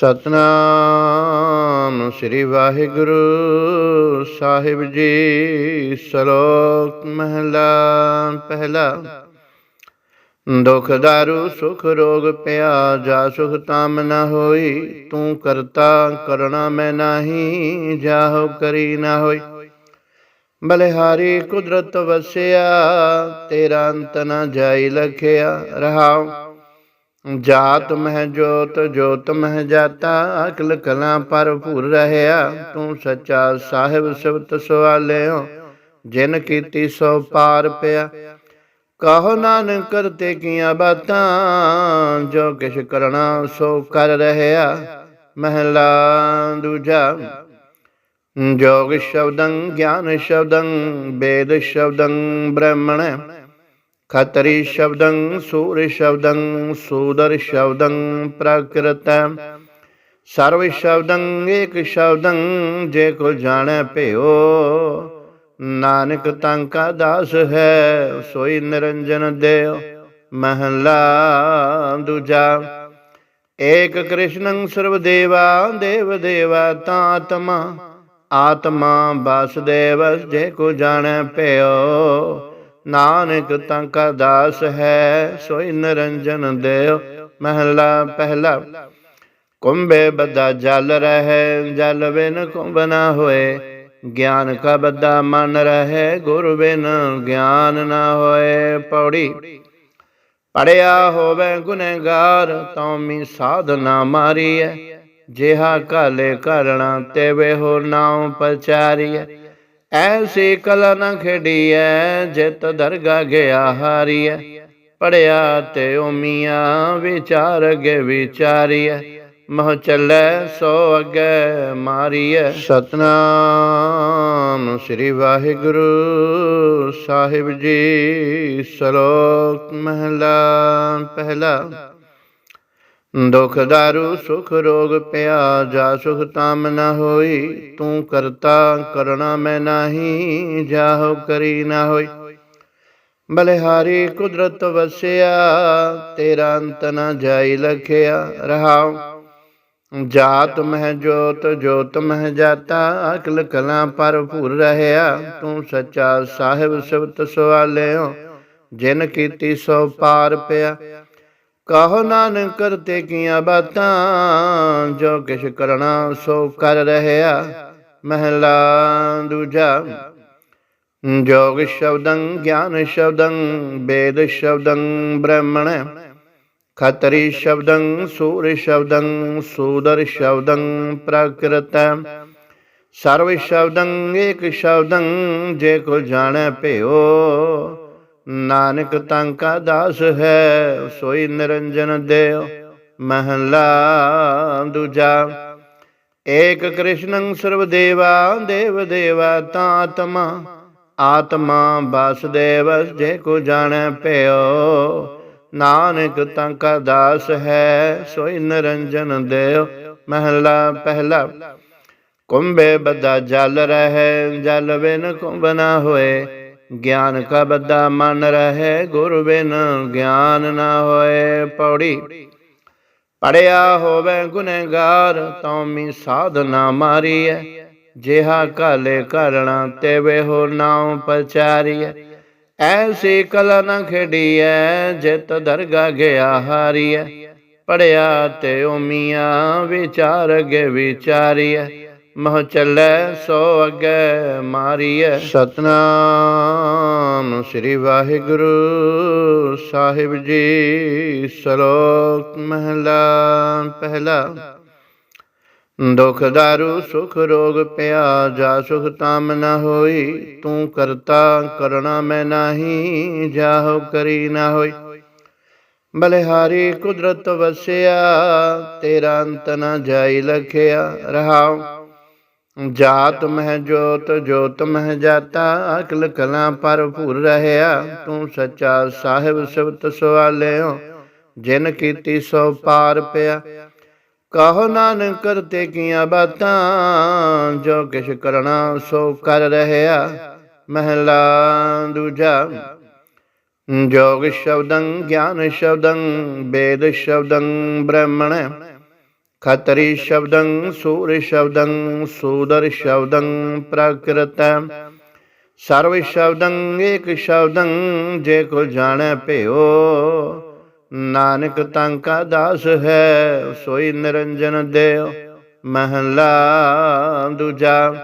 ਸਤਨਾਮ ਸ੍ਰੀ ਵਾਹਿਗੁਰੂ ਸਾਹਿਬ ਜੀ, ਸ਼ਲੋਕ ਮਹਲਾ ਪਹਿਲਾ। ਦੁਖ ਦਾਰੂ, ਸੁਖ ਰੋਗ ਪਿਆ ਜਾ ਸੁਖ ਤਾਮ ਨਾ ਹੋਈ, ਤੂੰ ਕਰਤਾ ਕਰਣਾ ਮੈਂ ਨਾਹੀ, ਜਾਹੋ ਕਰੀ ਨਾ ਹੋਈ। ਬਲਿਹਾਰੀ ਕੁਦਰਤ ਵਸਿਆ, ਤੇਰਾ ਅੰਤ ਨਾ ਜਾਈ ਲਖਿਆ ਰਹਾਉ। ਜਾਤ ਮਹਿ ਜੋਤ ਜੋਤ ਮਹਿ ਜਾਤਾ, ਅਕਲ ਕਲਾ ਭਰਪੂਰ ਰਹਿਆ। ਤੂੰ ਸੱਚਾ ਸਾਹਿਬ ਸਿਵਤ ਸਵਾਲਿਓ, ਜਿਨ ਕੀਤੀ ਸੋ ਪਾਰ ਪਿਆ। ਕਹੋ ਨਾਨਕ ਕਰਤੇ ਕੀਆਂ ਬਾਤਾਂ, ਜੋ ਕਿਛ ਕਰਣਾ ਸੋ ਕਰ ਰਹਿਆ। ਮਹਿਲਾ ਦੂਜਾ, ਜੋਗ ਸ਼ਬਦੰ, ਗਿਆਨ ਸ਼ਬਦੰ, ਵੇਦ ਸ਼ਬਦੰ, ਬ੍ਰਹਮਣ। ਖਤਰੀ ਸ਼ਬਦੰ, ਸੂਰ ਸ਼ਬਦੰ, ਸੂਦਰ ਸ਼ਬਦੰ ਪ੍ਰਕਿਰਤ ਸਰਵ ਸ਼ਬਦੰ, ਏਕ ਸ਼ਬਦੰ, ਜੇ ਕੋ ਜਾਣੈ ਭਿਓ, ਨਾਨਕ ਤੰ ਕਾ ਦਾਸ ਹੈ, ਸੋਈ ਨਿਰੰਜਨ ਦੇਵ ਮਹਲਾ ਦੂਜਾ। ਏਕ ਕ੍ਰਿਸ਼ਨੰ ਸਰਵ ਦੇਵਾ, ਦੇਵ ਦੇਵਾ ਤਾਤਮਾ ਆਤਮਾ ਵਾਸੁਦੇਵ, ਜੇ ਕੋ ਜਾਣੈ ਭਿਓ ਨਾਨਕ ਤਾਂ ਕਾ ਦਾਸ ਹੈ, ਸੋਈ ਨਿਰੰਜਨ ਦੇਵ ਮਹਲਾ ਪਹਿਲਾ। ਕੁੰਭੇ ਬੱਦਾ ਜਲ ਰਹਿ, ਜਲ ਬਿਨ ਕੁੰਭ ਨਾ ਹੋਏ। ਗਿਆਨ ਕਾ ਬੱਦਾ ਮਨ ਰਹਿ, ਗੁਰ ਬਿਨ ਗਿਆਨ ਨਾ ਹੋਏ। ਪੌੜੀ। ਪੜਿਆ ਹੋਵੇ ਗੁਨਹਗਾਰ ਤਉਮੀ ਸਾਧਨਾ ਮਾਰੀਐ। ਜਿਹਾ ਕਾਲੇ ਕਰਣਾ ਤੇ ਵੇ ਹੋ ਨਾਉ ਪਚਾਰੀਐ ਐਸੀ ਕਲਾ ਨ ਖੇਡੀਐ, ਜਿਤ ਦਰਗਾ ਗਿਆ ਹਾਰੀਐ। ਪੜਿਆ ਤੇ ਓਮੀਆਂ ਵਿਚਾਰ ਅਗੇ ਵਿਚਾਰੀਐ। ਮਹ ਚੱਲੈ, ਸੋ ਅਗੇ ਮਾਰੀਐ। ਸਤਨਾਮ ਸ੍ਰੀ ਵਾਹਿਗੁਰੂ ਸਾਹਿਬ ਜੀ, ਸ਼ਲੋਕ ਮਹਲਾ, ਪਹਿਲਾ ਦੁਖ ਦਾਰੂ, ਸੁਖ ਰੋਗ ਪਿਆ ਜਾ ਸੁਖ ਤਾਮ ਨ ਹੋਈ, ਤੂੰ ਕਰਤਾ, ਕਰਣਾ ਮੈਂ ਨਾਹੀ, ਜਾਹੋ ਕਰੀ ਨਾ ਹੋਈ। ਬਲਿਹਾਰੀ ਕੁਦਰਤ ਵਸਿਆ, ਤੇਰਾ ਅੰਤ ਨਾ ਜਾਈ ਲਖਿਆ ਰਹਾਉ। ਜਾਤ ਮਹਿ ਜੋਤ ਜੋਤ ਮਹਿ ਜਾਤਾ, ਅਕਲ ਕਲਾ ਭਰਪੂਰ ਰਹਿਆ। ਤੂੰ ਸੱਚਾ ਸਾਹਿਬ ਸਿਵਤ ਸਵਾਲਿਓ, ਜਿਨ ਕੀਤੀ ਸੋ ਪਾਰ ਪਿਆ। ਕਹੋ ਨਾਨਕ ਕਰਤੇ ਕੀਆਂ ਬਾਤਾਂ, ਜੋ ਕਿਛ ਕਰਣਾ ਸੋ ਕਰ ਰਹਿਆ। ਮਹਿਲਾ ਦੂਜਾ, ਜੋਗ ਸ਼ਬਦੰ, ਗਿਆਨ ਸ਼ਬਦੰ, ਵੇਦ ਸ਼ਬਦੰ, ਬ੍ਰਹਮਣ। ਖਤਰੀ ਸ਼ਬਦੰ, ਸੂਰ ਸ਼ਬਦੰ, ਸੂਦਰ ਸ਼ਬਦੰ, ਪ੍ਰਕਿਰਤ। ਸਰਵ ਸ਼ਬਦੰ, ਏਕ ਸ਼ਬਦੰ, ਜੇ ਕੋ ਜਾਣੈ ਭਿਓ ਨਾਨਕ ਤੰ ਕਾ ਦਾਸ ਹੈ, ਸੋਈ ਨਿਰੰਜਨ ਦੇਵ ਮਹਲਾ ਦੂਜਾ। ਏਕ ਕ੍ਰਿਸ਼ਨੰ ਸਰਵ ਦੇਵਾ, ਦੇਵ ਦੇਵਾ ਤਾਤਮਾ ਆਤਮਾ ਵਾਸੁਦੇਵ, ਜੇ ਕੋ ਜਾਣੈ ਭਿਓ ਨਾਨਕ ਤੰ ਕਾ ਦਾਸ ਹੈ, ਸੋਈ ਨਿਰੰਜਨ ਦੇਵ ਮਹਲਾ ਪਹਿਲਾ। ਕੁੰਭੇ ਬਦਾ ਜਲ ਰਹਿ, ਜਲ ਬਿਨ ਕੁੰਭ ਨਾ ਹੋਏ ਗਿਆਨ ਕਾ ਬੱਦਾ ਮਨ ਰਹੇ ਗੁਰ ਬਿਨ ਗਿਆਨ ਨਾ ਹੋਏ ਪੌੜੀ। ਪੜਿਆ ਹੋਵੇ ਗੁਨਹਗਾਰ ਤਉਮੀ ਸਾਧਨਾ ਮਾਰੀਐ। ਜਿਹਾ ਕਾਲੇ ਕਰਣਾ ਤੇ ਵੇ ਹੋ ਨਾਉ ਪਚਾਰੀਐ ਐਸੀ ਕਲਾ ਨ ਖੇਡੀਐ, ਜਿਤ ਦਰਗਾ ਗਿਆ ਹਾਰੀਐ। ਪੜਿਆ ਤੇ ਓਮੀਆਂ ਵਿਚਾਰ ਗੇ ਵਿਚਾਰੀਐ। ਮਹ ਚੱਲੈ ਸੋ ਅਗੇ ਮਾਰੀਐ। ਸਤਨਾਮ ਸ੍ਰੀ ਵਾਹਿਗੁਰੂ ਸਾਹਿਬ ਜੀ, ਸ਼ਲੋਕ ਮਹਲਾ ਪਹਿਲਾ। ਦੁਖ ਦਾਰੂ, ਸੁਖ ਰੋਗ ਪਿਆ ਜਾ ਸੁਖ ਤਾਮ ਨ ਹੋਈ, ਤੂੰ ਕਰਤਾ ਕਰਣਾ ਮੈਂ ਨਾਹੀ, ਜਾਹੋ ਕਰੀ ਨਾ ਹੋਈ। ਬਲਿਹਾਰੀ ਕੁਦਰਤ ਵਸਿਆ, ਤੇਰਾ ਅੰਤ ਨ ਜਾਈ ਲਖਿਆ ਰਹਾਉ। ਜਾਤ ਮਹਿ ਜੋਤ ਜੋਤ ਮਹਿ ਜਾਤਾ, ਅਕਲ ਕਲਾ ਭਰਪੂਰ ਰਹਿਆ। ਤੂੰ ਸੱਚਾ ਸਾਹਿਬ ਸਿਵਤ ਸਵਾਲਿਓ, ਜਿਨ ਕੀਤੀ ਸੋ ਪਾਰ ਪਿਆ। ਕਹੋ ਨਾਨਕ ਕਰਤੇ ਕੀਆਂ ਬਾਤਾਂ, ਜੋ ਕਿਛ ਕਰਣਾ ਸੋ ਕਰ ਰਹਿਆ। ਮਹਿਲਾ ਦੂਜਾ, ਜੋਗ ਸ਼ਬਦੰ, ਗਿਆਨ ਸ਼ਬਦੰ, ਵੇਦ ਸ਼ਬਦੰ, ਬ੍ਰਹਮਣ। ਖਤਰੀ ਸ਼ਬਦੰ, ਸੂਰ ਸ਼ਬਦੰ, ਸੂਦਰ ਸ਼ਬਦੰ ਪ੍ਰਕਿਰਤੰ ਸਰਵ ਸ਼ਬਦੰ, ਏਕ ਸ਼ਬਦੰ, ਜੇ ਕੋ ਜਾਣੈ ਭਿਓ। ਨਾਨਕ ਤੰ ਕਾ ਦਾਸ ਹੈ, ਸੋਈ ਨਿਰੰਜਨ ਦੇਵ, ਮਹਲਾ ਦੂਜਾ।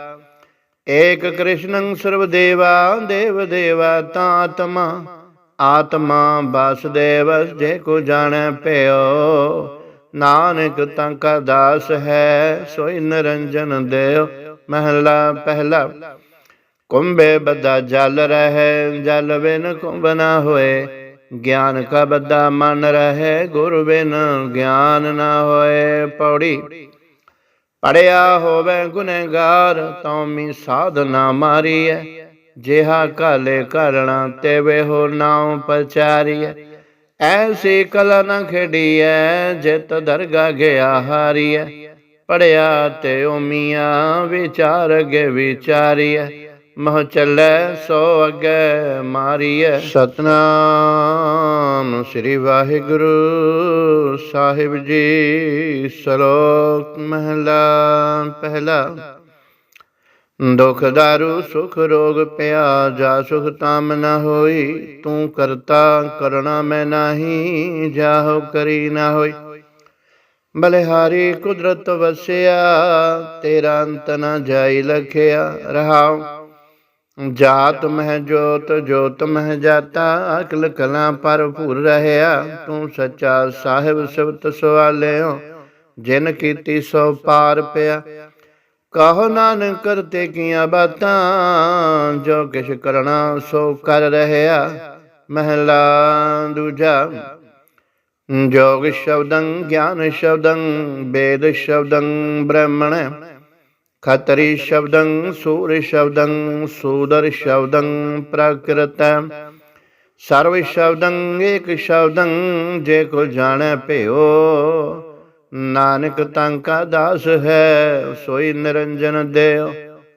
ਏਕ ਕ੍ਰਿਸ਼ਨੰ ਸਰਵ ਦੇਵਾ, ਦੇਵ ਦੇਵਾ ਤਾਤਮਾ ਆਤਮਾ। ਆਤਮਾ ਵਾਸੁਦੇਵ, ਜੇ ਕੋ ਜਾਣੈ ਭਿਓ। ਨਾਨਕ ਤੰ ਕਾ ਦਾਸ ਹੈ, ਸੋਈ ਨਿਰੰਜਨ ਦੇਵ ਮਹਲਾ ਪਹਿਲਾ। ਕੁੰਬੇ ਬੱਦਾ ਜਲ ਰਹੇ, ਜਲ ਬਿਨ ਕੁੰਭ ਨਾ ਹੋਏ। ਗਿਆਨ ਕਾ ਬੱਦਾ ਮਨ ਰਹਿ, ਗੁਰ ਬਿਨ ਗਿਆਨ ਨਾ ਹੋਏ। ਪੌੜੀ। ਪੜਿਆ ਹੋਵੇ ਗੁਨੇਗਾਰ ਤਉਮੀ ਸਾਧਨਾ ਮਾਰੀਐ। ਜਿਹਾ ਕਾਲੇ ਕਰਣਾ ਤੇ ਵੇ ਹੋ ਨਾਉ ਪਚਾਰੀਐ ਐਸੀ ਕਲਾ ਨ ਖੇਡੀਐ, ਜਿਤ ਦਰਗਾ ਗਿਆ ਹਾਰੀਐ। ਪੜਿਆ ਤੇ ਓਮੀਆਂ ਵਿਚਾਰ ਅਗੇ ਵਿਚਾਰੀਐ। ਮਹ ਚੱਲੈ, ਸੋ ਅਗੇ ਮਾਰੀਐ। ਸਤਨਾਮ ਸ੍ਰੀ ਵਾਹਿਗੁਰੂ ਸਾਹਿਬ ਜੀ, ਸ਼ਲੋਕ ਮਹਲਾ, ਪਹਿਲਾ ਦੁਖ ਦਾਰੂ, ਸੁਖ ਰੋਗ ਪਿਆ ਜਾ ਸੁਖ ਤਾਮ ਨਾ ਹੋਈ, ਤੂੰ ਕਰਤਾ, ਕਰਣਾ ਮੈਂ ਨਾਹੀ, ਜਾਹੋ ਕਰੀ ਨਾ ਹੋਈ। ਬਲਿਹਾਰੀ ਕੁਦਰਤ ਵਸਿਆ, ਤੇਰਾ ਅੰਤ ਨਾ ਜਾਈ ਲਖਿਆ, ਰਹਾਉ। ਜਾਤ ਮਹਿ ਜੋਤ ਜੋਤ ਮਹਿ ਜਾਤਾ, ਅਕਲ ਕਲਾ ਭਰਪੂਰ ਰਹਿਆ। ਤੂੰ ਸੱਚਾ ਸਾਹਿਬ ਸਿਵਤ ਸਵਾਲਿਓ ਜਿਨ ਕੀਤੀ ਸੋ ਪਾਰ ਪਿਆ। ਕਹੋ ਨਾਨਕ ਕਰਤੇ ਕੀਆਂ ਬਾਤਾਂ, ਜੋ ਕਿਛ ਕਰਣਾ ਸੋ ਕਰ ਰਹਿਆ। ਮਹਿਲਾ ਦੂਜਾ, ਜੋਗ ਸ਼ਬਦੰ, ਗਿਆਨ ਸ਼ਬਦੰ, ਵੇਦ ਸ਼ਬਦੰ, ਬ੍ਰਹਮਣ, ਖਤਰੀ ਸ਼ਬਦੰ, ਸੂਰ ਸ਼ਬਦੰ, ਸੂਦਰ ਸ਼ਬਦੰ, ਪ੍ਰਕਿਰਤੰ, ਸਰਵ ਸ਼ਬਦੰ, ਏਕ ਸ਼ਬਦੰ, ਜੇ ਕੋ ਜਾਣੈ ਭਿਓ ਨਾਨਕ ਤੰ ਕਾ ਦਾਸ ਹੈ, ਸੋਈ ਨਿਰੰਜਨ ਦੇਵ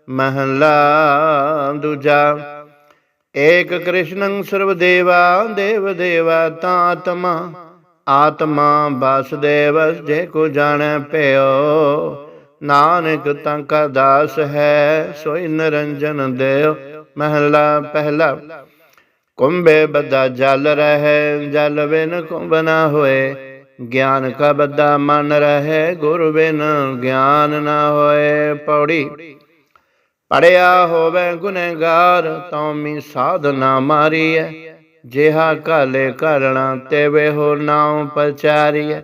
ਮਹਲਾ ਦੂਜਾ। ਏਕ ਕ੍ਰਿਸ਼ਨੰ ਸਰਵ ਦੇਵਾ, ਦੇਵ ਦੇਵਾ ਤਾਤਮਾ ਆਤਮਾ ਵਾਸੁਦੇਵ ਜੇ ਕੋ ਜਾਣੈ ਭਿਓ ਨਾਨਕ ਤੰ ਕਾ ਦਾਸ ਹੈ, ਸੋਈ ਨਿਰੰਜਨ ਦੇਵ ਮਹਲਾ ਪਹਿਲਾ। ਕੁੰਭੇ ਬੱਦਾ ਜਲ ਰਹਿ, ਜਲ ਬਿਨ ਕੁੰਭ ਨਾ ਹੋਏ ਗਿਆਨ ਕਾ ਬੱਦਾ ਮਨ ਰਹੇ ਗੁਰ ਬਿਨ ਗਿਆਨ ਨਾ ਹੋਏ ਪੌੜੀ। ਪੜਿਆ ਹੋਵੇ ਗੁਨੇਗਾਰ ਤਉਮੀ ਸਾਧਨਾ ਮਾਰੀਐ। ਜਿਹਾ ਕਾਲੇ ਕਰਣਾ ਤੇ ਵੇ ਹੋ ਨਾਉ ਪਚਾਰੀਐ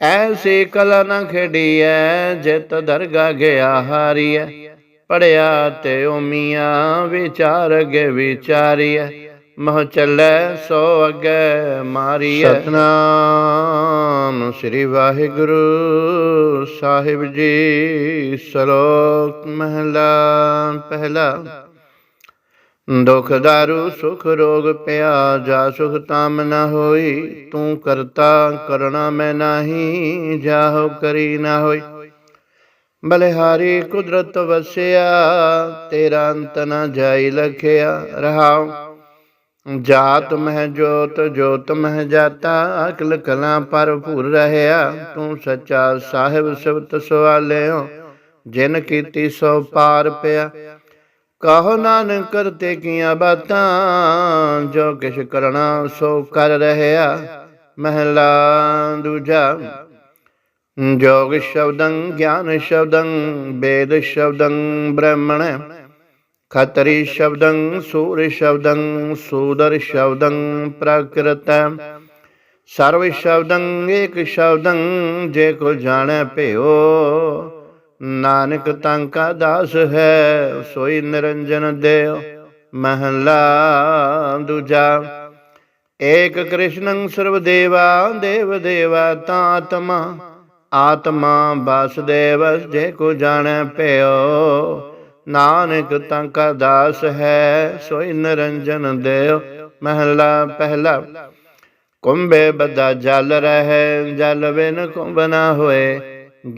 ਐਸੀ ਕਲਾ ਨ ਖੇਡੀਐ, ਜਿਤ ਦਰਗਾ ਗਿਆ ਹਾਰੀਐ। ਪੜਿਆ ਤੇ ਓਮੀਆਂ ਵਿਚਾਰ ਗੇ ਵਿਚਾਰੀਐ। ਮਹ ਚੱਲੈ ਸੋ ਅਗੇ ਮਾਰੀਐ। ਸਤਨਾਮ ਸ੍ਰੀ ਵਾਹਿਗੁਰੂ ਸਾਹਿਬ ਜੀ, ਸ਼ਲੋਕ ਮਹਲਾ ਪਹਿਲਾ। ਦੁਖ ਦਾਰੂ, ਸੁਖ ਰੋਗ ਪਿਆ, ਜਾ ਸੁਖ ਤਾਮ ਨ ਹੋਈ, ਤੂੰ ਕਰਤਾ ਕਰਣਾ ਮੈਂ ਨਾਹੀ, ਜਾਹੋ ਕਰੀ ਨਾ ਹੋਈ। ਬਲਿਹਾਰੀ ਕੁਦਰਤ ਵਸਿਆ, ਤੇਰਾ ਅੰਤ ਨ ਜਾਈ ਲਖਿਆ ਰਹਾਉ। ਜਾਤ ਮਹਿ ਜੋਤ ਜੋਤ ਮਹਿ ਜਾਤਾ, ਅਕਲ ਕਲਾ ਭਰਪੂਰ ਰਹਿਆ। ਤੂੰ ਸੱਚਾ ਸਾਹਿਬ ਸਿਵਤ ਸਵਾਲਿਓ, ਜਿਨ ਕੀਤੀ ਸੋ ਪਾਰ ਪਿਆ। ਕਹੋ ਨਾਨਕ ਕਰਤੇ ਕੀਆਂ ਬਾਤਾਂ, ਜੋ ਕਿਛ ਕਰਣਾ ਸੋ ਕਰ ਰਹਿਆ। ਮਹਿਲਾ ਦੂਜਾ, ਜੋਗ ਸ਼ਬਦੰ, ਗਿਆਨ ਸ਼ਬਦੰ, ਵੇਦ ਸ਼ਬਦੰ, ਬ੍ਰਹਮਣ। ਖਤਰੀ ਸ਼ਬਦੰ, ਸੂਰ ਸ਼ਬਦੰ, ਸੂਦਰ ਸ਼ਬਦੰ ਪ੍ਰਕਿਰਤੰ ਸਰਵ ਸ਼ਬਦੰ, ਏਕ ਸ਼ਬਦੰ, ਜੇ ਕੋ ਜਾਣੈ ਭਿਓ, ਨਾਨਕ ਤੰ ਕਾ ਦਾਸ ਹੈ, ਸੋਈ ਨਿਰੰਜਨ ਦੇਵ ਮਹਲਾ ਦੂਜਾ। ਏਕ ਕ੍ਰਿਸ਼ਨੰ ਸਰਵਦੇਵਾ ਦੇਵ, ਦੇਵਾ ਤਾਤਮਾ ਆਤਮਾ ਵਾਸੁਦੇਵ, ਜੇ ਕੋ ਜਾਣੈ ਭਿਓ ਨਾਨਕ ਤੰ ਕਾ ਦਾਸ ਹੈ, ਸੋਈ ਨਿਰੰਜਨ ਦੇਵ ਮਹਲਾ ਪਹਿਲਾ। ਕੁੰਭੇ ਬੱਦਾ ਜਲ ਰਹਿ, ਜਲ ਬਿਨ ਕੁੰਭ ਨਾ ਹੋਏ।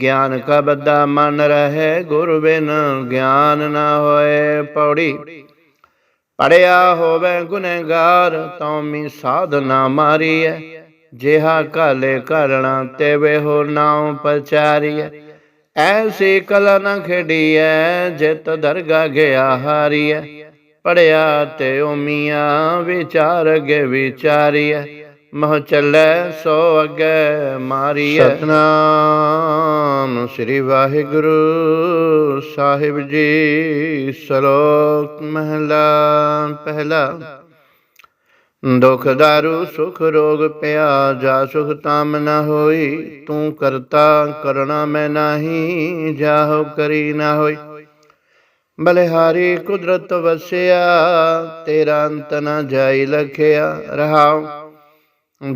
ਗਿਆਨ ਕਾ ਬੱਦਾ ਮਨ ਰਹਿ, ਗੁਰ ਬਿਨ ਗਿਆਨ ਨਾ ਹੋਏ। ਪੌੜੀ। ਪੜਿਆ ਹੋਵੇ ਗੁਨੇਗਾਰ ਤਉਮੀ ਸਾਧਨਾ ਮਾਰੀਐ। ਜਿਹਾ ਕਾਲੇ ਕਰਣਾ ਤੇ ਵੇ ਹੋ ਨਾਉ ਪਚਾਰੀਐ ਐਸੀ ਕਲਾ ਨ ਖੇਡੀਐ, ਜਿਤ ਦਰਗਾ ਗਿਆ ਹਾਰੀਐ। ਪੜਿਆ ਤੇ ਓਮੀਆਂ ਵਿਚਾਰ ਅਗੇ ਵਿਚਾਰੀਐ। ਮਹ ਚੱਲੈ ਸੋ ਅਗੇ ਮਾਰੀਐ। ਸਤਨਾਮ ਸ੍ਰੀ ਵਾਹਿਗੁਰੂ ਸਾਹਿਬ ਜੀ, ਸ਼ਲੋਕ ਮਹਲਾ ਪਹਿਲਾ। ਦੁਖ ਦਾਰੂ, ਸੁਖ ਰੋਗ ਪਿਆ ਜਾ ਸੁਖ ਤਾਮ ਨ ਹੋਈ। ਤੂੰ ਕਰਤਾ ਕਰਣਾ ਮੈਂ ਨਾਹੀ, ਜਾਹੋ ਕਰੀ ਨਾ ਹੋਈ। ਬਲਿਹਾਰੀ ਕੁਦਰਤ ਵਸਿਆ, ਤੇਰਾ ਅੰਤ ਨ ਜਾਈ ਲਖਿਆ। ਰਹਾਉ,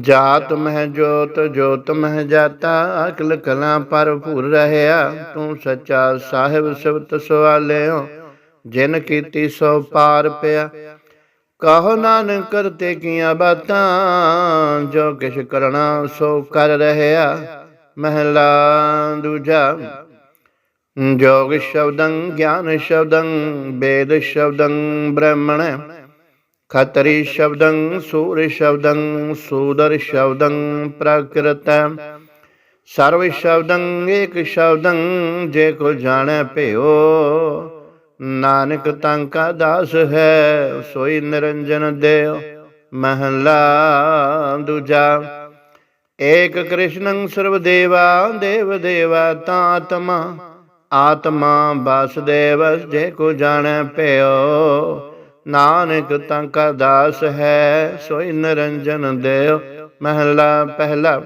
ਜਾਤ ਮਹਿ ਜੋਤ ਜੋਤ ਮਹਿ ਜਾਤਾ। ਅਕਲ ਕਲਾ ਭਰਪੂਰ ਰਹਿਆ। ਤੂੰ ਸੱਚਾ ਸਾਹਿਬ ਸਿਵਤ ਸਵਾਲਿਓ। ਜਿਨ ਕੀਤੀ ਸੋ ਪਾਰ ਪਿਆ। ਕਹੋ ਨਾਨਕ ਕਰਤੇ ਕੀਆਂ ਬਾਤਾਂ, ਜੋ ਕਿਛ ਕਰਣਾ ਸੋ ਕਰ ਰਹਿਆ। ਮਹਿਲਾ ਦੂਜਾ, ਜੋਗ ਸ਼ਬਦੰ ਗਿਆਨ ਸ਼ਬਦੰ, ਵੇਦ ਸ਼ਬਦੰ ਬ੍ਰਹਮਣ, ਖਤਰੀ ਸ਼ਬਦੰ ਸੂਰ ਸ਼ਬਦੰ, ਸੂਦਰ ਸ਼ਬਦੰ ਪ੍ਰਕ੍ਰਿਤ। ਸਰਵ ਸ਼ਬਦੰ ਏਕ ਸ਼ਬਦੰ, ਜੇ ਕੋ ਜਾਣੈ ਭਿਓ ਨਾਨਕ ਤੰ ਕਾ ਦਾਸ ਹੈ, ਸੋਈ ਨਿਰੰਜਨ ਦੇਵ ਮਹਲਾ ਦੂਜਾ। ਏਕ ਕ੍ਰਿਸ਼ਨੰ ਸਰਵ ਦੇਵਾ, ਦੇਵ ਦੇਵਾ ਤਾਤਮਾ ਆਤਮਾ। ਵਾਸੁਦੇਵ, ਜੇ ਕੋ ਜਾਣੈ ਭਿਓ ਨਾਨਕ ਤੰ ਕਾ ਦਾਸ ਹੈ, ਸੋਈ ਨਿਰੰਜਨ ਦੇਵ ਮਹਲਾ ਪਹਿਲਾ।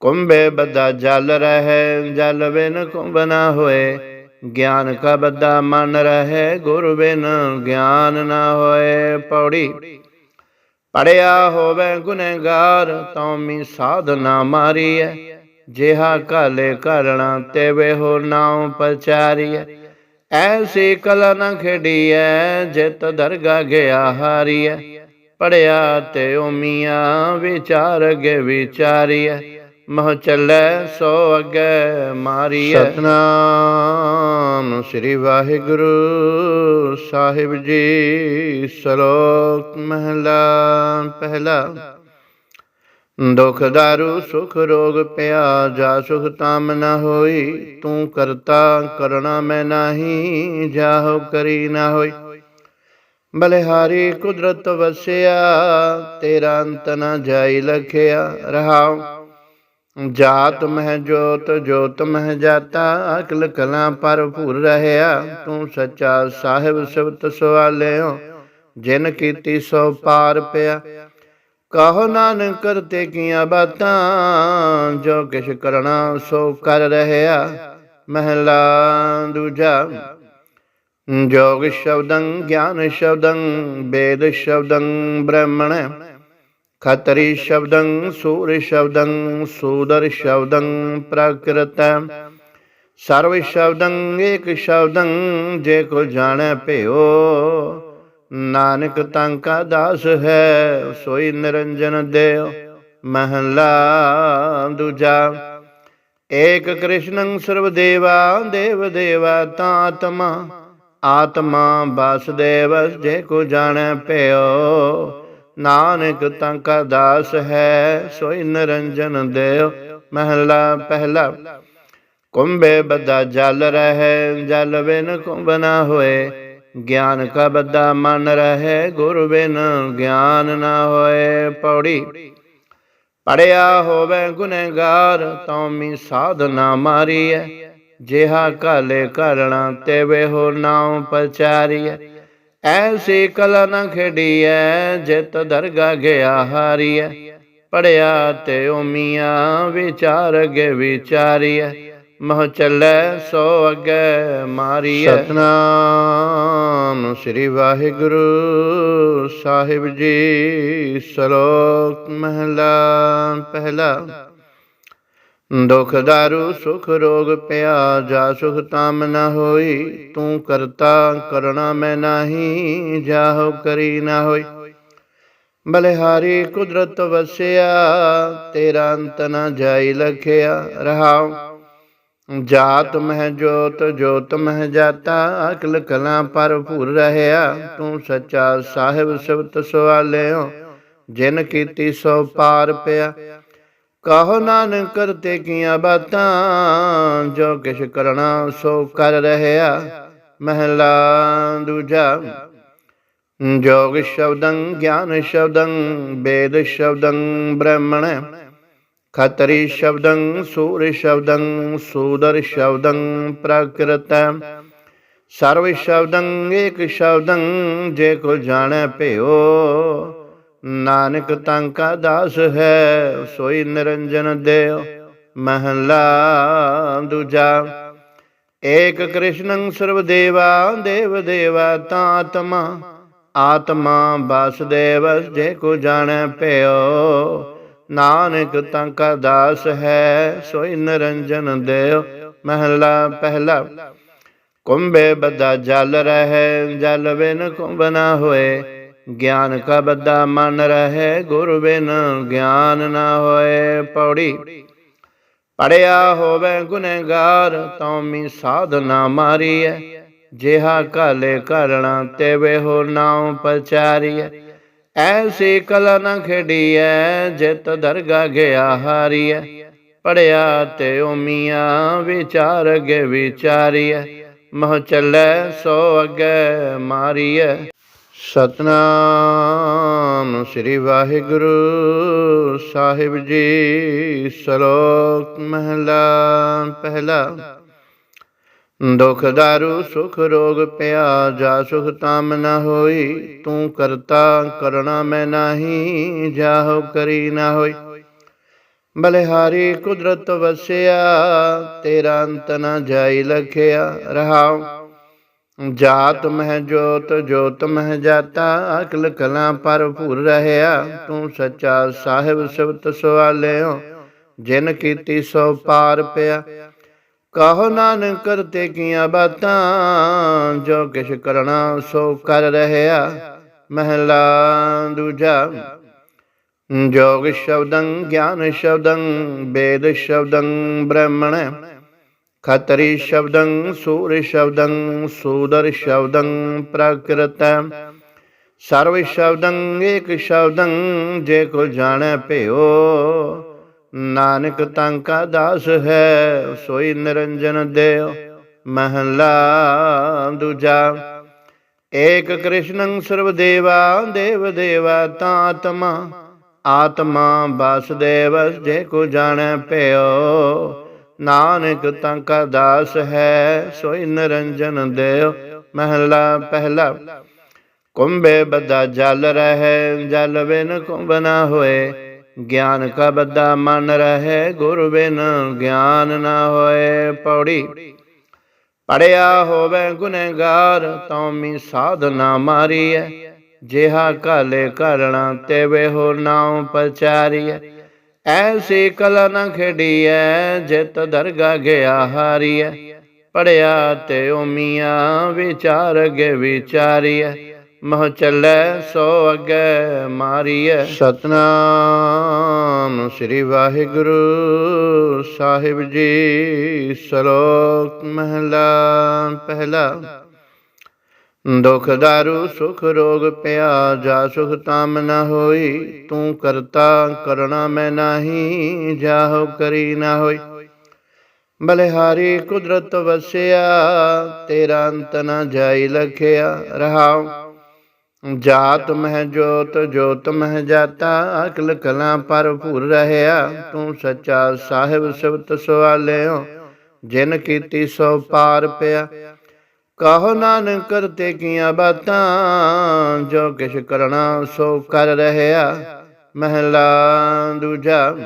ਕੁੰਭੇ ਬਦਾ ਜਲ ਰਹਿ, ਜਲ ਬਿਨ ਕੁੰਭ ਨਾ ਹੋਏ। ਗਿਆਨ ਕਾ ਬੱਦਾ ਮਨ ਰਹੇ ਗੁਰ ਬਿਨ ਗਿਆਨ ਨਾ ਹੋਏ ਪੌੜੀ। ਪੜਿਆ ਹੋਵੇ ਗੁਨਹਗਾਰ ਤਉਮੀ ਸਾਧ ਨਾ ਮਾਰੀਐ। ਜਿਹਾ ਕਾਲੇ ਕਰਣਾ ਤੇ ਵੇ ਹੋ ਨਾਉ ਪਚਾਰੀਐ ਐਸੀ ਕਲਾ ਨ ਖੇਡੀਐ, ਜਿਤ ਦਰਗਾ ਗਿਆ ਹਾਰੀਐ। ਪੜਿਆ ਤੇ ਓਮੀਆਂ ਵਿਚਾਰ ਗੇ ਵਿਚਾਰੀਐ। ਮਹ ਚੱਲੈ ਸੋ ਅਗੇ ਮਾਰੀਐ। ਸਤਨਾਮ ਸ੍ਰੀ ਵਾਹਿਗੁਰੂ ਸਾਹਿਬ ਜੀ, ਸ਼ਲੋਕ ਮਹਲਾ ਪਹਿਲਾ। ਦੁਖ ਦਾਰੂ, ਸੁਖ ਰੋਗ ਪਿਆ ਜਾ ਸੁਖ ਤਾਮ ਨ ਹੋਈ, ਤੂੰ ਕਰਤਾ ਕਰਣਾ ਮੈਂ ਨਾਹੀ, ਜਾਹੋ ਕਰੀ ਨਾ ਹੋਈ। ਬਲਿਹਾਰੀ ਕੁਦਰਤ ਵਸਿਆ, ਤੇਰਾ ਅੰਤ ਨ ਜਾਈ ਲਖਿਆ ਰਹਾਉ। ਜਾਤ ਮਹਿ ਜੋਤ ਜੋਤ ਮਹਿ ਜਾਤਾ, ਅਕਲ ਕਲਾ ਭਰਪੂਰ ਰਹਿਆ। ਤੂੰ ਸੱਚਾ ਸਾਹਿਬ ਸਿਵਤ ਸਵਾਲਿਓ, ਜਿਨ ਕੀਤੀ ਸੋ ਪਾਰ ਪਿਆ। ਕਹੋ ਨਾਨਕ ਕਰਤੇ ਕੀਆਂ ਬਾਤਾਂ, ਜੋ ਕਿਛ ਕਰਣਾ ਸੋ ਕਰ ਰਹਿਆ। ਮਹਿਲਾ ਦੂਜਾ, ਜੋਗ ਸ਼ਬਦੰ, ਗਿਆਨ ਸ਼ਬਦੰ, ਵੇਦ ਸ਼ਬਦੰ, ਬ੍ਰਹਮਣ। ਖਤਰੀ ਸ਼ਬਦੰ, ਸੂਰ ਸ਼ਬਦੰ, ਸੂਦਰ ਸ਼ਬਦੰ ਪ੍ਰਕਿਰਤ ਸਰਵ ਸ਼ਬਦੰ, ਏਕ ਸ਼ਬਦੰ, ਜੇ ਕੋ ਜਾਣੈ ਭਿਓ। ਨਾਨਕ ਤੰ ਕਾ ਦਾਸ ਹੈ, ਸੋਈ ਨਿਰੰਜਨ ਦੇਵ, ਮਹਲਾ ਦੂਜਾ। ਏਕ ਕ੍ਰਿਸ਼ਨੰ ਸਰਵ ਦੇਵਾ, ਦੇਵ ਦੇਵਾ ਤਾਤਮਾ ਆਤਮਾ। ਆਤਮਾ ਵਾਸੁਦੇਵ, ਜੇ ਕੋ ਜਾਣੈ ਭਿਓ। ਨਾਨਕ ਤੰ ਕਾ ਦਾਸ ਹੈ ਸੋਈ ਨਿਰੰਜਨ ਦੇਵ ਮਹਲਾ ਪਹਿਲਾ। ਕੁੰਬੇ ਬੱਦਾ ਜਲ ਰਹੇ, ਜਲ ਬਿਨ ਕੁੰਭ ਨਾ ਹੋਏ। ਗਿਆਨ ਕਾ ਬੱਦਾ ਮਨ ਰਹੇ, ਗੁਰ ਬਿਨ ਗਿਆਨ ਨਾ ਹੋਏ। ਪੌੜੀ। ਪੜਿਆ ਹੋਵੇ ਗੁਨਹਗਾਰ ਤਉਮੀ ਸਾਧ ਨਾ ਮਾਰੀਐ। ਜਿਹਾ ਕਾਲੇ ਕਰਣਾ ਤੇ ਵੇ ਹੋ ਨਾਉ ਪਚਾਰੀਐ ਐਸੀ ਕਲਾ ਨ ਖੇਡੀਐ, ਜਿਤ ਦਰਗਾ ਗਿਆ ਹਾਰੀਐ। ਪੜਿਆ ਤੇ ਓਮੀਆਂ ਵਿਚਾਰ ਅਗੇ ਵਿਚਾਰੀਐ। ਮਹ ਚੱਲੈ, ਸੋ ਅਗੇ ਮਾਰੀਐ। ਸਤਨਾਮ ਸ੍ਰੀ ਵਾਹਿਗੁਰੂ ਸਾਹਿਬ ਜੀ, ਸ਼ਲੋਕ ਮਹਲਾ ਪਹਿਲਾ। ਦੁਖ ਦਾਰੂ, ਸੁਖ ਰੋਗ ਪਿਆ ਜਾ ਸੁਖ ਤਾਮ ਨਾ ਹੋਈ, ਤੂੰ ਕਰਤਾ, ਕਰਣਾ ਮੈਂ ਨਾਹੀ, ਜਾਹੋ ਕਰੀ ਨਾ ਹੋਈ। ਬਲਿਹਾਰੀ ਕੁਦਰਤ ਵਸਿਆ, ਤੇਰਾ ਅੰਤ ਨਾ ਜਾਈ ਲਖਿਆ ਰਹਾਉ। ਜਾਤ ਮਹਿ ਜੋਤ ਜੋਤ ਮਹਿ ਜਾਤਾ, ਅਕਲ ਕਲਾ ਭਰਪੂਰ ਰਹਿਆ। ਤੂੰ ਸੱਚਾ ਸਾਹਿਬ ਸਿਵਤ ਸਵਾਲਿਓ, ਜਿਨ ਕੀਤੀ ਸੋ ਪਾਰ ਪਿਆ। ਕਹੋ ਨਾਨਕ ਕਰਤੇ ਕੀਆਂ ਬਾਤਾਂ, ਜੋ ਕਿਛ ਕਰਣਾ ਸੋ ਕਰ ਰਹਿਆ। ਮਹਿਲਾ ਦੂਜਾ, ਜੋਗ ਸ਼ਬਦੰ, ਗਿਆਨ ਸ਼ਬਦੰ, ਵੇਦ ਸ਼ਬਦੰ, ਬ੍ਰਹਮਣ। ਖਤਰੀ ਸ਼ਬਦੰ, ਸੂਰ ਸ਼ਬਦੰ, ਸੂਦਰ ਸ਼ਬਦੰ, ਪ੍ਰਕ੍ਰਿਤ। ਸਰਵ ਸ਼ਬਦੰ, ਏਕ ਸ਼ਬਦੰ, ਜੇ ਕੋ ਜਾਣੈ ਭਿਓ ਨਾਨਕ ਤੰ ਕਾ ਦਾਸ ਹੈ, ਸੋਈ ਨਿਰੰਜਨ ਦੇਵ ਮਹਲਾ ਦੂਜਾ। ਏਕ ਕ੍ਰਿਸ਼ਨੰ ਸਰਵ ਦੇਵਾ, ਦੇਵ ਦੇਵਾ ਤਾਤਮਾ ਆਤਮਾ। ਆਤਮਾ ਵਾਸੁਦੇਵ, ਜੇ ਕੋ ਜਾਣੈ ਭਿਓ ਨਾਨਕ ਤੰ ਕਾ ਦਾਸ ਹੈ, ਸੋਈ ਨਿਰੰਜਨ ਦੇਵ ਮਹਲਾ ਪਹਿਲਾ। ਕੁੰਭੇ ਬਦਾ ਜਲ ਰਹਿ, ਜਲ ਬਿਨ ਕੁੰਭ ਨਾ ਹੋਏ। ਗਿਆਨ ਕਾ ਬੱਦਾ ਮਨ ਰਹੇ ਗੁਰ ਬਿਨ ਗਿਆਨ ਨਾ ਹੋਏ ਪੌੜੀ। ਪੜਿਆ ਹੋਵੇ ਗੁਨੇਗਾਰ ਤੌਮੀ ਸਾਧਨਾ ਮਾਰੀਐ। ਜਿਹਾ ਕਾਲੇ ਕਰਣਾ ਤੇ ਵੇ ਹੋ ਨਾਉ ਪਚਾਰੀਐ। ਐਸੀ ਕਲਾ ਨ ਖੇਡੀਐ, ਜਿਤ ਦਰਗਾ ਗਿਆ ਹਾਰੀਐ। ਪੜਿਆ ਤੇ ਓਮੀਆਂ ਵਿਚਾਰ ਅਗੇ ਵਿਚਾਰੀਐ। ਮਹ ਚੱਲੈ ਸੋ ਅਗੇ ਮਾਰੀਐ। ਸਤਨਾਮ ਸ੍ਰੀ ਵਾਹਿਗੁਰੂ ਸਾਹਿਬ ਜੀ, ਸ਼ਲੋਕ ਮਹਲਾ ਪਹਿਲਾ। ਦੁਖ ਦਾਰੂ, ਸੁਖ ਰੋਗ ਪਿਆ, ਜਾ ਸੁਖ ਤਾਮ ਨਾ ਹੋਈ, ਤੂੰ ਕਰਤਾ, ਕਰਣਾ ਮੈਂ ਨਾਹੀ, ਜਾਹੋ ਕਰੀ ਨਾ ਹੋਈ। ਬਲਿਹਾਰੀ ਕੁਦਰਤ ਵਸਿਆ, ਤੇਰਾ ਅੰਤ ਨਾ ਜਾਈ ਲਖਿਆ ਰਹਾਉ। ਜਾਤ ਮਹਿ ਜੋਤ ਜੋਤ ਮਹਿ ਜਾਤਾ, ਅਕਲ ਕਲਾ ਭਰਪੂਰ ਰਹਿਆ। ਤੂੰ ਸੱਚਾ ਸਾਹਿਬ ਸਿਵਤ ਸਵਾਲਿਓ, ਜਿਨ ਕੀਤੀ ਸੋ ਪਾਰ ਪਿਆ। ਕਹੋ ਨਾਨਕ ਕਰਤੇ ਕੀਆਂ ਬਾਤਾਂ, ਜੋ ਕਿਛ ਕਰਣਾ ਸੋ ਕਰ ਰਹਿਆ। ਮਹਿਲਾ ਦੂਜਾ, ਜੋਗ ਸ਼ਬਦੰ, ਗਿਆਨ ਸ਼ਬਦੰ, ਵੇਦ ਸ਼ਬਦੰ, ਬ੍ਰਹਮਣ। ਖਤਰੀ ਸ਼ਬਦੰ, ਸੂਰ ਸ਼ਬਦੰ, ਸੂਦਰ ਸ਼ਬਦੰ ਪ੍ਰਕਿਰਤ ਸਰਵ ਸ਼ਬਦੰ, ਏਕ ਸ਼ਬਦੰ, ਜੇ ਕੋ ਜਾਣੈ ਭਿਓ। ਨਾਨਕ ਤੰ ਕਾ ਦਾਸ ਹੈ, ਸੋਈ ਨਿਰੰਜਨ ਦੇਵ ਮਹਲਾ ਦੂਜਾ। ਏਕ ਕ੍ਰਿਸ਼ਨੰ ਸਰਵ ਦੇਵਾ, ਦੇਵ ਦੇਵਾ ਤਾਤਮਾ ਆਤਮਾ। ਆਤਮਾ ਵਾਸੁਦੇਵ, ਜੇ ਕੋ ਜਾਣੈ ਭਿਓ। ਨਾਨਕ ਤੰ ਕਾ ਦਾਸ ਹੈ ਸੋਈ ਨਿਰੰਜਨ ਦੇਵ ਮਹਲਾ ਪਹਿਲਾ। ਕੁੰਭੇ ਬੱਦਾ ਜਲ ਰਹਿ, ਜਲ ਬਿਨ ਕੁੰਭ ਨਾ ਹੋਏ। ਗਿਆਨ ਕਾ ਬੱਦਾ ਮਨ ਰਹੇ, ਗੁਰ ਬਿਨ ਗਿਆਨ ਨਾ ਹੋਏ। ਪੌੜੀ। ਪੜਿਆ ਹੋਵੇ ਗੁਨੇਗਾਰ ਤੌਮੀ ਸਾਧਨਾ ਮਾਰੀਐ। ਜਿਹਾ ਕਾਲੇ ਕਰਣਾ ਤੇ ਵੇ ਹੋ ਨਾਉ ਪਚਾਰੀਐ। ਐਸੀ ਕਲਾ ਨ ਖੇਡੀਐ, ਜਿਤ ਦਰਗਾ ਗਿਆ ਹਾਰੀਐ। ਪੜਿਆ ਤੇ ਓਮੀਆਂ ਵਿਚਾਰ ਅਗੇ ਵਿਚਾਰੀਐ। ਮਹ ਚੱਲੈ, ਸੋ ਅਗੇ ਮਾਰੀਐ। ਸਤਨਾਮ ਸ੍ਰੀ ਵਾਹਿਗੁਰੂ ਸਾਹਿਬ ਜੀ, ਸ਼ਲੋਕ ਮਹਲਾ ਪਹਿਲਾ। ਦੁਖ ਦਾਰੂ, ਸੁਖ ਰੋਗ ਪਿਆ ਜਾ ਸੁਖ ਤਾਮ ਨ ਹੋਈ। ਤੂੰ ਕਰਤਾ, ਕਰਣਾ ਮੈਂ ਨਾਹੀ, ਜਾਹੋ ਕਰੀ ਨਾ ਹੋਈ। ਬਲਿਹਾਰੀ ਕੁਦਰਤ ਵਸਿਆ, ਤੇਰਾ ਅੰਤ ਨ ਜਾਈ ਲਖਿਆ। ਰਹਾਉ, ਜਾਤ ਮਹਿ ਜੋਤ ਜੋਤ ਮਹਿ ਜਾਤਾ। ਅਕਲ ਕਲਾ ਭਰਪੂਰ ਰਹਿਆ। ਤੂੰ ਸੱਚਾ ਸਾਹਿਬ ਸਿਵਤ ਸਵਾਲਿਓ। ਜਿਨ ਕੀਤੀ ਸੋ ਪਾਰ ਪਿਆ। ਕਹੋ ਨਾਨਕ ਕਰਤੇ ਕੀਆਂ ਬਾਤਾਂ, ਜੋ ਕਿਛ ਕਰਣਾ ਸੋ ਕਰ ਰਹਿਆ। ਮਹਿਲਾ ਦੂਜਾ,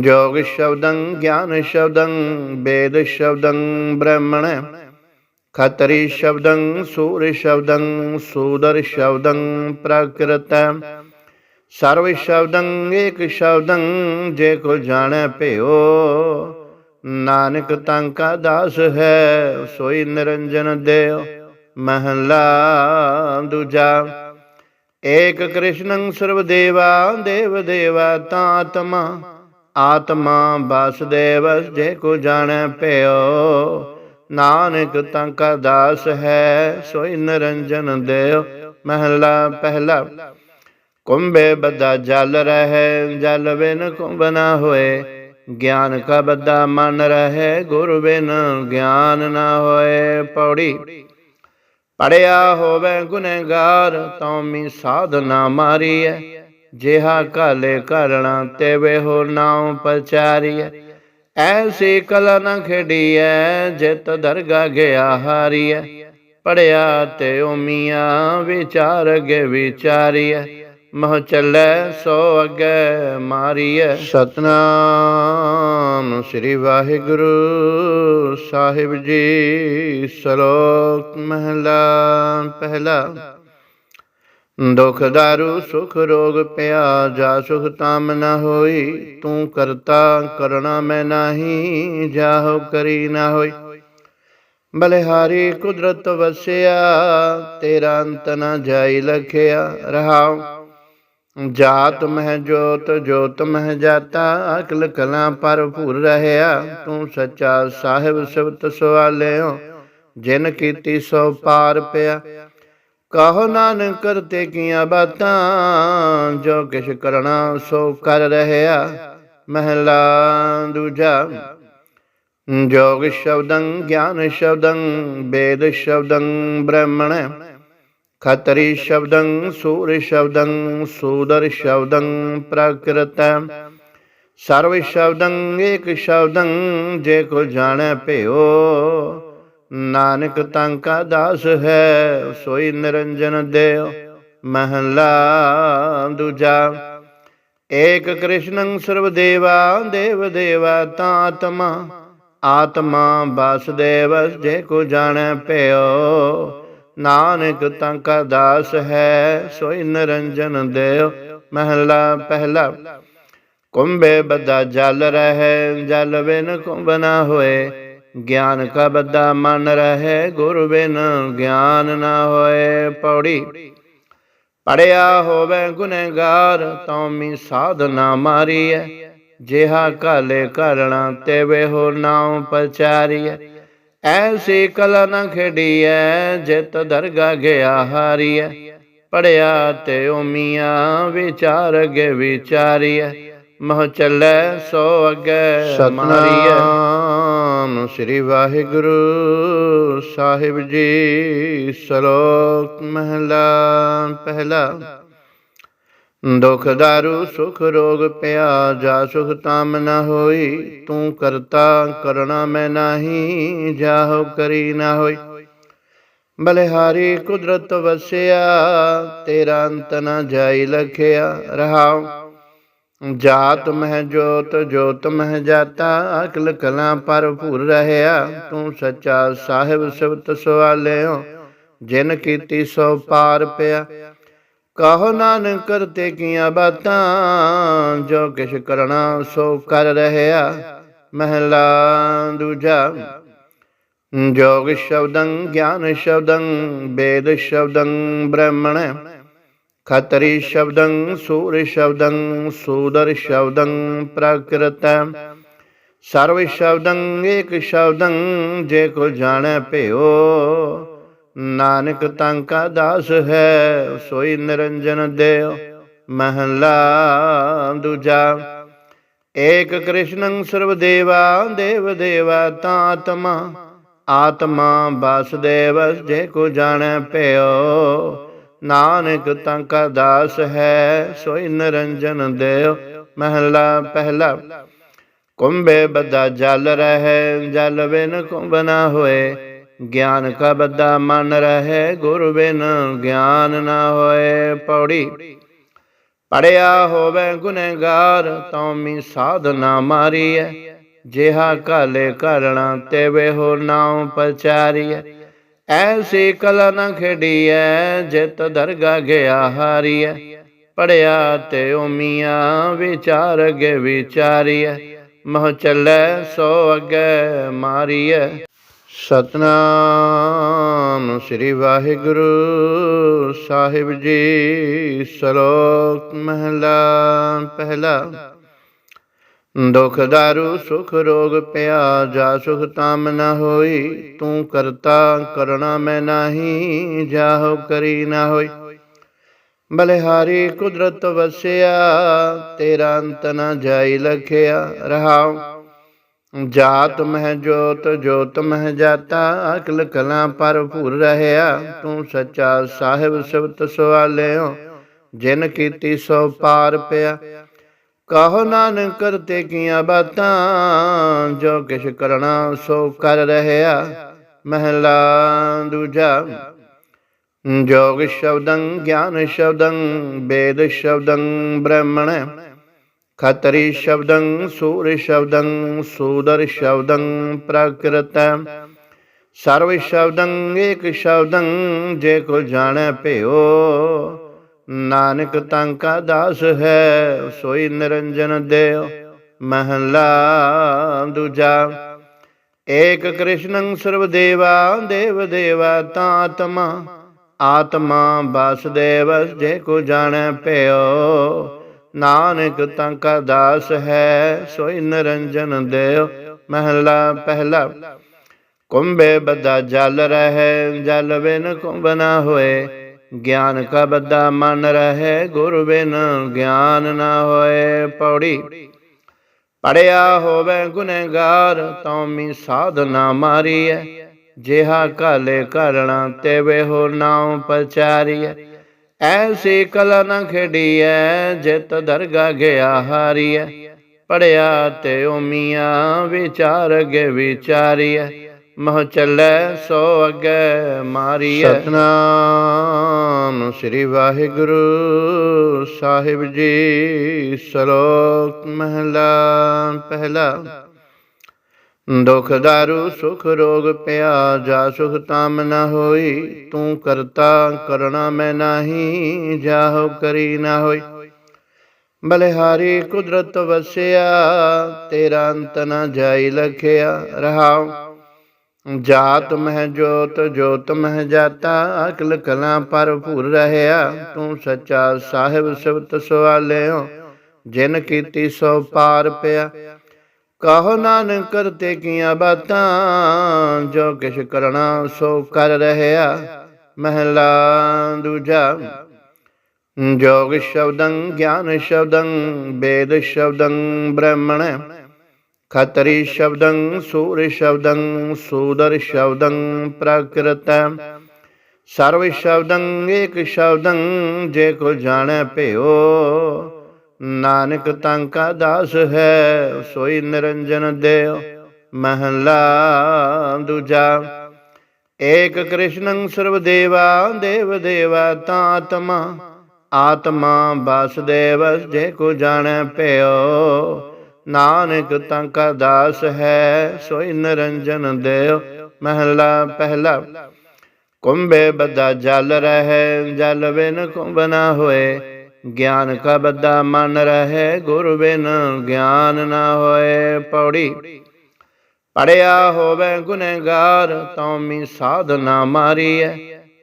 ਜੋਗ ਸ਼ਬਦੰ ਗਿਆਨ ਸ਼ਬਦੰ, ਵੇਦ ਸ਼ਬਦੰ ਬ੍ਰਹਮਣ, ਖਤਰੀ ਸ਼ਬਦੰ ਸੂਰ ਸ਼ਬਦੰ, ਸੂਦਰ ਸ਼ਬਦੰ ਪ੍ਰਕ੍ਰਿਤ। ਸਰਵ ਸ਼ਬਦੰ ਏਕ ਸ਼ਬਦੰ, ਜੇ ਕੋ ਜਾਣੈ ਭਿਓ ਨਾਨਕ ਤੰ ਕਾ ਦਾਸ ਹੈ, ਸੋਈ ਨਿਰੰਜਨ ਦੇਵ ਮਹਲਾ ਦੂਜਾ। ਏਕ ਕ੍ਰਿਸ਼ਨੰ ਸਰਵ ਦੇਵਾ, ਦੇਵ ਦੇਵਾ ਤਾਤਮਾ ਆਤਮਾ। ਵਾਸੁਦੇਵ, ਜੇ ਕੋ ਜਾਣੈ ਭਿਓ ਨਾਨਕ ਤੰ ਕਾ ਦਾਸ ਹੈ, ਸੋਈ ਨਿਰੰਜਨ ਦੇਵ ਮਹਲਾ ਪਹਿਲਾ। ਕੁੰਭੇ ਬਦਾ ਜਲ ਰਹਿ, ਜਲ ਬਿਨ ਕੁੰਭ ਨਾ ਹੋਏ। ਗਿਆਨ ਕਾ ਬੱਧਾ ਮਨ ਰਹੇ ਗੁਰ ਬਿਨ ਗਿਆਨ ਨਾ ਹੋਏ ਪੌੜੀ। ਪੜਿਆ ਹੋਵੇ ਗੁਨੇਗਾਰ ਤਉਮੀ ਸਾਧਨਾ ਮਾਰੀਐ। ਜਿਹਾ ਕਾਲੇ ਕਰਣਾ ਤੇ ਵੇ ਹੋ ਨਾਉ ਪਚਾਰੀਐ ਐਸੀ ਕਲਾ ਨ ਖੇਡੀਐ, ਜਿਤ ਦਰਗਾ ਗਿਆ ਹਾਰੀਐ। ਪੜਿਆ ਤੇ ਓਮੀਆਂ ਵਿਚਾਰ ਗੇ ਵਿਚਾਰੀਐ। ਮਹ ਚੱਲੈ ਸੋ ਅਗੇ ਮਾਰੀਐ। ਸਤਨਾਮ ਸ੍ਰੀ ਵਾਹਿਗੁਰੂ ਸਾਹਿਬ ਜੀ, ਸ਼ਲੋਕ ਮਹਲਾ ਪਹਿਲਾ। ਦੁਖ ਦਾਰੂ, ਸੁਖ ਰੋਗ ਪਿਆ, ਜਾ ਸੁਖ ਤਾਮ ਨ ਹੋਈ, ਤੂੰ ਕਰਤਾ ਕਰਣਾ ਮੈਂ ਨਾਹੀ, ਜਾਹੋ ਕਰੀ ਨਾ ਹੋਈ। ਬਲਿਹਾਰੀ ਕੁਦਰਤ ਵਸਿਆ, ਤੇਰਾ ਅੰਤ ਨ ਜਾਈ ਲਖਿਆ ਰਹਾਉ। ਜਾਤ ਮਹਿ ਜੋਤ ਜੋਤ ਮਹਿ ਜਾਤਾ, ਅਕਲ ਕਲਾ ਭਰਪੂਰ ਰਹਿਆ। ਤੂੰ ਸੱਚਾ ਸਾਹਿਬ ਸਿਵਤ ਸਵਾਲਿਓ, ਜਿਨ ਕੀਤੀ ਸੋ ਪਾਰ ਪਿਆ। ਕਹੋ ਨਾਨਕ ਕਰਤੇ ਕੀਆਂ ਬਾਤਾਂ, ਜੋ ਕਿਛ ਕਰਣਾ ਸੋ ਕਰ ਰਹਿਆ। ਮਹਿਲਾ ਦੂਜਾ, ਜੋਗ ਸ਼ਬਦੰ, ਗਿਆਨ ਸ਼ਬਦੰ, ਵੇਦ ਸ਼ਬਦੰ, ਬ੍ਰਹਮਣ। ਖਤਰੀ ਸ਼ਬਦੰ, ਸੂਰ ਸ਼ਬਦੰ, ਸੂਦਰ ਸ਼ਬਦੰ ਪ੍ਰਕਿਰਤ ਸਰਵ ਸ਼ਬਦੰ, ਏਕ ਸ਼ਬਦੰ, ਜੇ ਕੋ ਜਾਣੈ ਭਿਓ, ਨਾਨਕ ਤੰ ਕਾ ਦਾਸ ਹੈ, ਸੋਈ ਨਿਰੰਜਨ ਦੇਵ ਮਹਲਾ ਦੂਜਾ। ਏਕ ਕ੍ਰਿਸ਼ਨੰ ਸਰਵ ਦੇਵਾ, ਦੇਵ ਦੇਵਾ ਤਾਤਮਾ ਆਤਮਾ ਆਤਮਾ ਵਾਸੁਦੇਵ, ਜੇ ਕੋ ਜਾਣੈ ਭਿਓ ਨਾਨਕ ਤੰ ਕਾ ਦਾਸ ਹੈ, ਸੋਈ ਨਿਰੰਜਨ ਦੇਵ ਮਹਲਾ ਪਹਿਲਾ। ਕੁੰਭੇ ਬੱਧਾ ਜਲ ਰਹਿ, ਜਲ ਬਿਨ ਕੁੰਭ ਨਾ ਹੋਏ। ਗਿਆਨ ਕਾ ਬੱਧਾ ਮਨ ਰਹਿ, ਗੁਰ ਬਿਨ ਗਿਆਨ ਨਾ ਹੋਏ। ਪੌੜੀ। ਪੜਿਆ ਹੋਵੇ ਗੁਨੇਗਾਰ ਤਉਮੀ ਸਾਧਨਾ ਮਾਰੀਐ। ਜਿਹਾ ਕਾਲੇ ਕਰਣਾ ਤੇ ਵੇ ਹੋ ਨਾਉ ਪਚਾਰੀਐ ਐਸੀ ਕਲਾ ਨ ਖੇਡੀਐ, ਜਿਤ ਦਰਗਾ ਗਿਆ ਹਾਰੀਐ। ਪੜਿਆ ਤੇ ਓਮੀਆਂ ਵਿਚਾਰ ਅਗੇ ਵਿਚਾਰੀਐ। ਮਹ ਚੱਲੈ ਸੋ ਅਗੇ ਸਤਨਾਮ ਸ੍ਰੀ ਵਾਹਿਗੁਰੂ ਸਾਹਿਬ ਜੀ, ਸ਼ਲੋਕ ਮਹਲਾ ਪਹਿਲਾ। ਦੁਖ ਦਾਰੂ, ਸੁਖ ਰੋਗ ਪਿਆ ਜਾ ਸੁਖ ਤਾਮ ਨ ਹੋਈ। ਤੂੰ ਕਰਤਾ, ਕਰਣਾ ਮੈਂ ਨਾਹੀ, ਜਾਹੋ ਕਰੀ ਨਾ ਹੋਈ। ਬਲਿਹਾਰੀ ਕੁਦਰਤ ਵਸਿਆ, ਤੇਰਾ ਅੰਤ ਨ ਜਾਈ ਲਖਿਆ। ਰਹਾਉ, ਜਾਤ ਮਹਿ ਜੋਤ ਜੋਤ ਮਹਿ ਜਾਤਾ। ਅਕਲ ਕਲਾ ਭਰਪੂਰ ਰਹਿਆ। ਤੂੰ ਸੱਚਾ ਸਾਹਿਬ ਸਿਵਤ ਸਵਾਲਿਓ। ਜਿਨ ਕੀਤੀ ਸੋ ਪਾਰ ਪਿਆ। ਕਹੋ ਨਾਨਕ ਕਰਤੇ ਕੀਆਂ ਬਾਤਾਂ, ਜੋ ਕਿਛ ਕਰਣਾ ਸੋ ਕਰ ਰਹਿਆ। ਮਹਿਲਾ ਦੂਜਾ, ਜੋਗ ਸ਼ਬਦੰ ਗਿਆਨ ਸ਼ਬਦੰ, ਵੇਦ ਸ਼ਬਦੰ ਬ੍ਰਹਮਣ, ਖਤਰੀ ਸ਼ਬਦੰ ਸੂਰ ਸ਼ਬਦੰ, ਸੂਦਰ ਸ਼ਬਦੰ ਪ੍ਰਕ੍ਰਿਤ। ਸਰਵ ਸ਼ਬਦੰ ਏਕ ਸ਼ਬਦੰ, ਜੇ ਕੋ ਜਾਣੈ ਭਿਓ ਨਾਨਕ ਤੰ ਕਾ ਦਾਸ ਹੈ, ਸੋਈ ਨਿਰੰਜਨ ਦੇਵ ਮਹਲਾ ਦੂਜਾ। ਏਕ ਕ੍ਰਿਸ਼ਨੰ ਸਰਵ ਦੇਵਾ, ਦੇਵ ਦੇਵਾ ਤਾਤਮਾ ਆਤਮਾ। ਵਾਸੁਦੇਵ, ਜੇ ਕੋ ਜਾਣੈ ਭਿਓ ਨਾਨਕ ਤੰ ਕਾ ਦਾਸ ਹੈ, ਸੋਈ ਨਿਰੰਜਨ ਦੇਵ ਮਹਲਾ ਪਹਿਲਾ। ਕੁੰਭੇ ਬਦਾ ਜਲ ਰਹਿ, ਜਲ ਬਿਨ ਕੁੰਭ ਨਾ ਹੋਏ। ਗਿਆਨ ਕਾ ਬੱਧਾ ਮਨ ਰਹੇ ਗੁਰ ਬਿਨ ਗਿਆਨ ਨਾ ਹੋਏ ਪੌੜੀ। ਪੜਿਆ ਹੋਵੇ ਗੁਨੇਗਾਰ ਤਉਮੀ ਸਾਧਨਾ ਮਾਰੀਐ। ਜਿਹਾ ਕਾਲੇ ਕਰਣਾ ਤੇ ਵੇ ਹੋ ਨਾਉ ਪਚਾਰੀਐ ਐਸੀ ਕਲਾ ਨ ਖੇਡੀਐ, ਜਿਤ ਦਰਗਾ ਗਿਆ ਹਾਰੀਐ। ਪੜਿਆ ਤੇ ਓਮੀਆਂ ਵਿਚਾਰ ਅਗੇ ਵਿਚਾਰੀਐ। ਮਹ ਚੱਲੈ ਸੋ ਅਗੇ ਮਾਰੀਐ। ਸਤਨਾਮ ਸ੍ਰੀ ਵਾਹਿਗੁਰੂ ਸਾਹਿਬ ਜੀ, ਸ਼ਲੋਕ ਮਹਲਾ, ਪਹਿਲਾ। ਦੁਖ ਦਾਰੂ, ਸੁਖ ਰੋਗ ਪਿਆ ਜਾ ਸੁਖ ਤਾਮ ਨ ਹੋਈ, ਤੂੰ ਕਰਤਾ, ਕਰਣਾ ਮੈਂ ਨਾਹੀ, ਜਾਹੋ ਕਰੀ ਨਾ ਹੋਈ। ਬਲਿਹਾਰੀ ਕੁਦਰਤ ਵਸਿਆ, ਤੇਰਾ ਅੰਤ ਨ ਜਾਈ ਲਖਿਆ ਰਹਾਉ। ਜਾਤ ਮਹਿ ਜੋਤ ਜੋਤ ਮਹਿ ਜਾਤਾ, ਅਕਲ ਕਲਾ ਭਰਪੂਰ ਰਹਿਆ। ਤੂੰ ਸੱਚਾ ਸਾਹਿਬ ਸਿਵਤ ਸਵਾਲਿਓ, ਜਿਨ ਕੀਤੀ ਸੋ ਪਾਰ ਪਿਆ। ਕਹੋ ਨਾਨਕ ਕਰਤੇ ਕੀਆਂ ਬਾਤਾਂ, ਜੋ ਕਿਛ ਕਰਣਾ ਸੋ ਕਰ ਰਹਿਆ। ਮਹਿਲਾ ਦੂਜਾ, ਜੋਗ ਸ਼ਬਦੰ, ਗਿਆਨ ਸ਼ਬਦੰ, ਵੇਦ ਸ਼ਬਦੰ, ਬ੍ਰਹਮਣ। ਖਤਰੀ ਸ਼ਬਦੰ, ਸੂਰ ਸ਼ਬਦੰ, ਸੂਦਰ ਸ਼ਬਦੰ ਪ੍ਰਕਿਰਤ ਸਰਵ ਸ਼ਬਦੰ, ਏਕ ਸ਼ਬਦੰ, ਜੇ ਕੋ ਜਾਣੈ ਭਿਓ। ਨਾਨਕ ਤੰ ਕਾ ਦਾਸ ਹੈ, ਸੋਈ ਨਿਰੰਜਨ ਦੇਵ ਮਹਲਾ ਦੂਜਾ। ਏਕ ਕ੍ਰਿਸ਼ਨੰ ਸਰਵ ਦੇਵਾ, ਦੇਵ ਦੇਵਾ ਤਾਂ ਆਤਮਾ। ਆਤਮਾ ਵਾਸੁਦੇਵ, ਜੇ ਕੋ ਜਾਣੈ ਭਿਓ। ਨਾਨਕ ਤਾਂ ਕਾ ਦਾਸ ਹੈ ਸੋਈ ਨਿਰੰਜਨ ਦੇਵ ਮਹਲਾ ਪਹਿਲਾ। ਕੁੰਭੇ ਬੱਦਾ ਜਲ ਰਹਿ, ਜਲ ਬਿਨ ਕੁੰਭ ਨਾ ਹੋਏ। ਗਿਆਨ ਕਾ ਬੱਦਾ ਮਨ ਰਹੇ, ਗੁਰ ਬਿਨ ਗਿਆਨ ਨਾ ਹੋਏ। ਪੌੜੀ। ਪੜਿਆ ਹੋਵੇ ਗੁਨਹਗਾਰ ਤੌਮੀ ਸਾਧਨਾ ਮਾਰੀਐ। ਜਿਹਾ ਕਾਲੇ ਕਰਣਾ ਤੇ ਵੇ ਹੋ ਨਾਉ ਪਚਾਰੀਐ ਐਸੀ ਕਲਾ ਨ ਖੇਡੀਐ, ਜਿਤ ਦਰਗਾ ਗਿਆ ਹਾਰੀਐ। ਪੜਿਆ ਤੇ ਓਮੀਆਂ ਵਿਚਾਰ ਅਗੇ ਵਿਚਾਰੀਐ। ਮਹ ਚੱਲੈ, ਸੋ ਅਗੇ ਮਾਰੀਐ। ਸਤਨਾਮ ਸ੍ਰੀ ਵਾਹਿਗੁਰੂ ਸਾਹਿਬ ਜੀ, ਸ਼ਲੋਕ ਮਹਲਾ, ਪਹਿਲਾ ਦੁਖ ਦਾਰੂ, ਸੁਖ ਰੋਗ ਪਿਆ ਜਾ ਸੁਖ ਤਾਮ ਨਾ ਹੋਈ, ਤੂੰ ਕਰਤਾ, ਕਰਣਾ ਮੈਂ ਨਾਹੀ, ਜਾਹੋ ਕਰੀ ਨਾ ਹੋਈ। ਬਲਿਹਾਰੀ ਕੁਦਰਤ ਵਸਿਆ, ਤੇਰਾ ਅੰਤ ਨਾ ਜਾਈ ਲਖਿਆ ਰਹਾਉ। ਜਾਤ ਮਹਿ ਜੋਤ ਜੋਤ ਮਹਿ ਜਾਤਾ, ਅਕਲ ਕਲਾ ਭਰਪੂਰ ਰਹਿਆ। ਤੂੰ ਸੱਚਾ ਸਾਹਿਬ ਸਿਵਤ ਸਵਾਲਿਓ ਜਿਨ ਕੀਤੀ ਸੋ ਪਾਰ ਪਿਆ। ਕਹੋ ਨਾਨਕ ਕਰਤੇ ਕੀਆਂ ਬਾਤਾਂ, ਜੋ ਕਿਛ ਕਰਣਾ ਸੋ ਕਰ ਰਹਿਆ। ਮਹਿਲਾ ਦੂਜਾ, ਜੋਗ ਸ਼ਬਦੰ, ਗਿਆਨ ਸ਼ਬਦੰ, ਵੇਦ ਸ਼ਬਦੰ, ਬ੍ਰਹਮਣ, ਖਤਰੀ ਸ਼ਬਦੰ, ਸੂਰ ਸ਼ਬਦੰ, ਸੂਦਰ ਸ਼ਬਦੰ, ਪ੍ਰਕਿਰਤ, ਸਰਵ ਸ਼ਬਦੰ, ਏਕ ਸ਼ਬਦੰ, ਜੇ ਕੋ ਜਾਣੈ ਭਿਓ ਨਾਨਕ ਤੰ ਕਾ ਦਾਸ ਹੈ, ਸੋਈ ਨਿਰੰਜਨ ਦੇਵ ਮਹਲਾ ਦੂਜਾ। ਏਕ ਕ੍ਰਿਸ਼ਨੰ ਸਰਵ ਦੇਵਾ, ਦੇਵ ਦੇਵਾ ਤਾਂ ਆਤਮਾ ਆਤਮਾ ਵਾਸੁਦੇਵ, ਜੇ ਕੋ ਜਾਣੈ ਭਿਓ ਨਾਨਕ ਤਾਂ ਕਾ ਦਾਸ ਹੈ, ਸੋਈ ਨਿਰੰਜਨ ਦੇਵ ਮਹਲਾ ਪਹਿਲਾ। ਕੁੰਭੇ ਬਦਾ ਜਲ ਰਹਿ, ਜਲ ਬਿਨ ਕੁੰਭ ਨਾ ਹੋਏ ਗਿਆਨ ਕਾ ਬੱਦਾ ਮਨ ਰਹੇ ਗੁਰ ਬਿਨ ਗਿਆਨ ਨਾ ਹੋਏ ਪੌੜੀ। ਪੜਿਆ ਹੋਵੇ ਗੁਨਹਗਾਰ ਤੌਮੀ ਸਾਧਨਾ ਮਾਰੀਐ।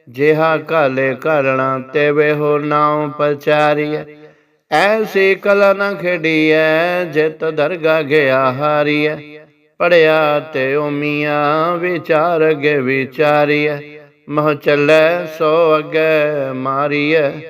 ਜਿਹਾ ਕਾਲੇ ਕਰਣਾ ਤੇ ਵੇ ਹੋ ਨਾਉ ਪਚਾਰੀਐ ਐਸੀ ਕਲਾ ਨ ਖੇਡੀਐ, ਜਿਤ ਦਰਗਾ ਗਿਆ ਹਾਰੀਐ। ਪੜਿਆ ਤੇ ਓਮੀਆਂ ਵਿਚਾਰ ਅਗੇ ਵਿਚਾਰੀਐ। ਮਹ ਚੱਲੈ ਸੋ ਅਗੇ ਮਾਰੀਐ।